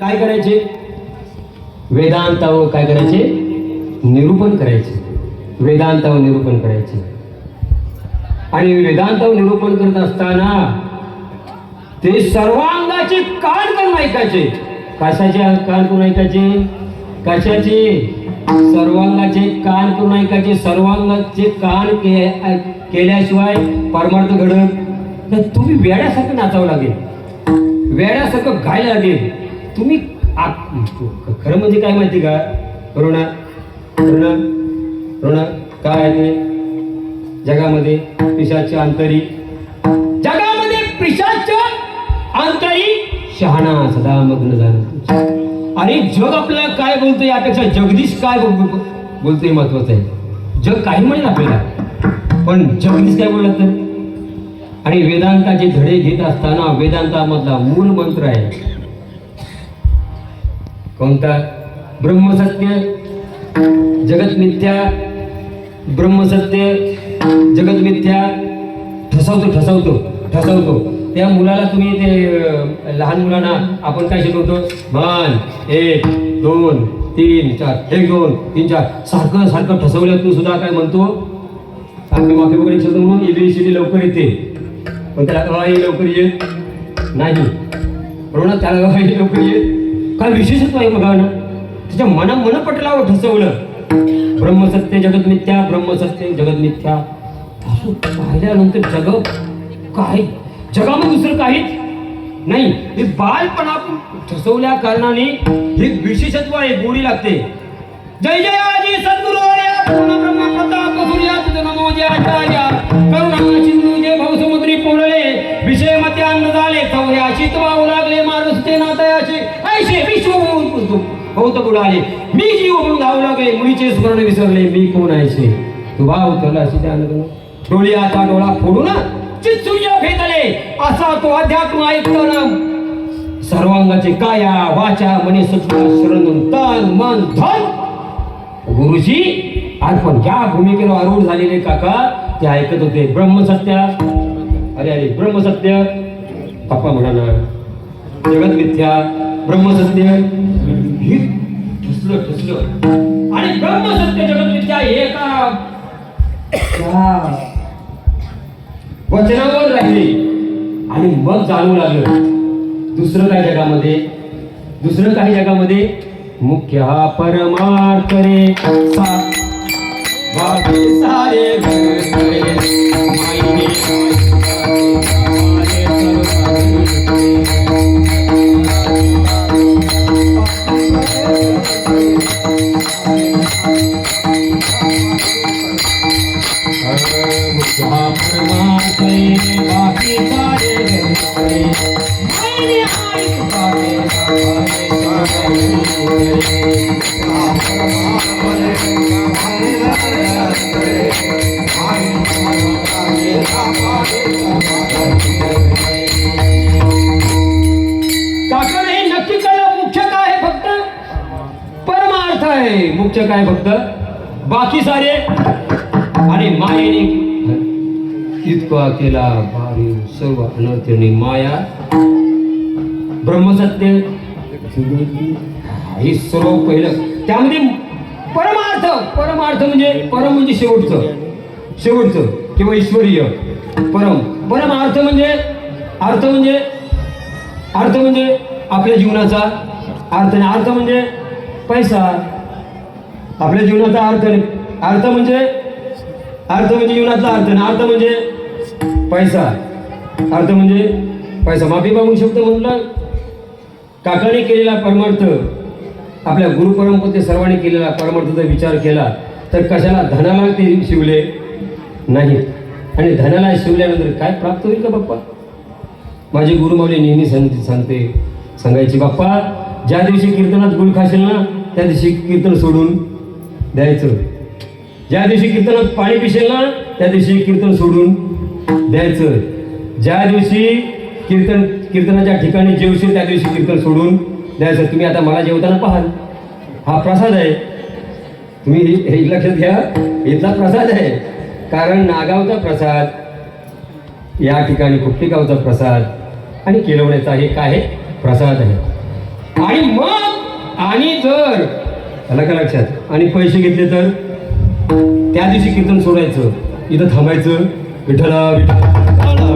काय करायचे? वेदांतावर काय करायचे? निरूपण करायचे. वेदांतावर निरूपण करायचे. आणि वेदांतावर निरूपण करत असताना ते सर्वांगाचे कान करून ऐकायचे. कशाचे कान करून ऐकायचे? कशाचे? सर्वांगाचे कान करून ऐकायचे. सर्वांगाचे कान के केल्याशिवाय परमार्थ घडत. तर तुम्ही वेड्यासारखं नाचावं लागेल. वेड्यासारखं गायला लागेल. तुम्ही खरं म्हणजे काय माहिती का? करुणा करुणा करुणा काय आहे जगामध्ये पिशाचे अंतरी जगामध्ये पिशाच अंतरी शहाणा सदा मग्न झालं. आणि जग आपल्याला काय बोलतो यापेक्षा जगदीश काय बोल- बोलतोय महत्वाचं आहे. जग काही म्हणेल आपल्याला. पण जगदीश काय बोलत तर? आणि वेदांताचे धडे घेत असताना वेदांतामधला मूल मंत्र आहे कोणता? ब्रह्मसत्य? जगत मिथ्या? ब्रह्मसत्य? जगत मिथ्या? ठसवतो ठसवतो ठसवतो. त्या मुलाला तुम्ही ते लहान मुलांना आपण काय शिकवतो? मान एक दोन तीन चार एक दोन तीन चार. सारखं सारखं ठसवलं तू सुद्धा काय म्हणतो? आम्ही माफी वगैरे शब्द म्हणून एबीसीडी लवकर येते. पण त्याला लवकर येत नाही. बरोबर त्याला लवकर येत काय विशेषत्व आहे बघा ना. त्याच्या मना मन पटलावर ठसवलं ब्रह्मसत्य जगत मिथ्या ब्रह्मसत्य जगत मिथ्या. असं पाहिल्यानंतर जग काय? जगामध्ये दुसरं काहीच नाही. हे बालपणातून ठसवल्या कारणाने हे विशेषत्व आहे गोडी लागते. जय जय आजी सद्गुरु पूर्ण ब्रह्म प्रताप सूर्या तुझ नमो जय आचार्य. करुणा सिंधू जय भवसमुद्री पोळले विषय मते अन्न झाले चौऱ्याशी वाहू लागले मारुसते नातयाशी ऐशे विश्व बहुत बुडाले मी जीव म्हणून धावू लागले मुलीचे स्मरण विसरले मी कोण ऐसे तू भाव उतरला अशी त्या अन्न डोळी आता डोळा फोडू ना चित्सूर्य भेदले असा तो अध्यात्म ऐकताना सर्वांगाचे काया वाचा मने सत्व शरण तन मन धन गुरुजी अर्पण ज्या भूमिकेवर आरूढ झालेले काका ते ऐकत होते ब्रह्मसत्य अरे अरे ब्रह्मसत्य पप्पा म्हणा ना जगत मिथ्या ब्रह्मसत्य हे ठसलं ठसलं. आणि ब्रह्मसत्य जगत एका वचनावर राहिले. आणि मग जाणू लागलं. दुसरं काय जगामध्ये? दुसरं काही जगामध्ये? मुख्य हा परमार्थ रे सा बाकी सारे मुख्य काय आहे फक्त? परमार्थ आहे. मुख्य काय फक्त? बाकी सारे आणि मायेने इतका केला भारी सर्व अनर्थनी माया. ब्रह्मसत्य हे सर्व पहिलं. त्यामध्ये परमार्थ परमार्थ म्हणजे परम म्हणजे शेवटचं. शेवटचं किंवा ईश्वरीय. परम. परमार्थ म्हणजे अर्थ म्हणजे अर्थ म्हणजे आपल्या जीवनाचा अर्थ नाही अर्थ म्हणजे पैसा. आपल्या जीवनाचा अर्थ नाही अर्थ म्हणजे अर्थ म्हणजे जीवनाचा अर्थ नाही अर्थ म्हणजे पैसा. अर्थ म्हणजे पैसा. माफी मागू शकतो म्हटलं काकाने केलेला परमार्थ आपल्या गुरुपरंपरे सर्वांनी केलेला परमार्थाचा विचार केला तर कशाला धनाला ते शिवले? नाही. आणि धनाला शिवल्यानंतर काय प्राप्त होईल का बाप्पा? माझे गुरुमावली नेहमी सांगते सांगते सांगायची बाप्पा ज्या दिवशी कीर्तनात गुळ खाशील ना त्या दिवशी कीर्तन सोडून द्यायचं. ज्या दिवशी कीर्तनात पाणी पिशेल ना त्या दिवशी कीर्तन सोडून द्यायचं. ज्या दिवशी कीर्तन कीर्तनाच्या ठिकाणी जेवशील त्या दिवशी कीर्तन सोडून द्यायचं. तुम्ही आता मला जेवताना पाहाल. हा प्रसाद आहे. तुम्ही हे- लक्षात घ्या. इथला प्रसाद आहे. कारण नागावचा प्रसाद या ठिकाणी कुट्टीगावचा प्रसाद आणि केलवण्याचा हे काय प्रसाद आहे. आणि मग आणि जर आला का लक्षात? आणि पैसे घेतले तर? त्या दिवशी कीर्तन सोडायचं. इथं थांबायचं. विठ्ठला विठ्ठला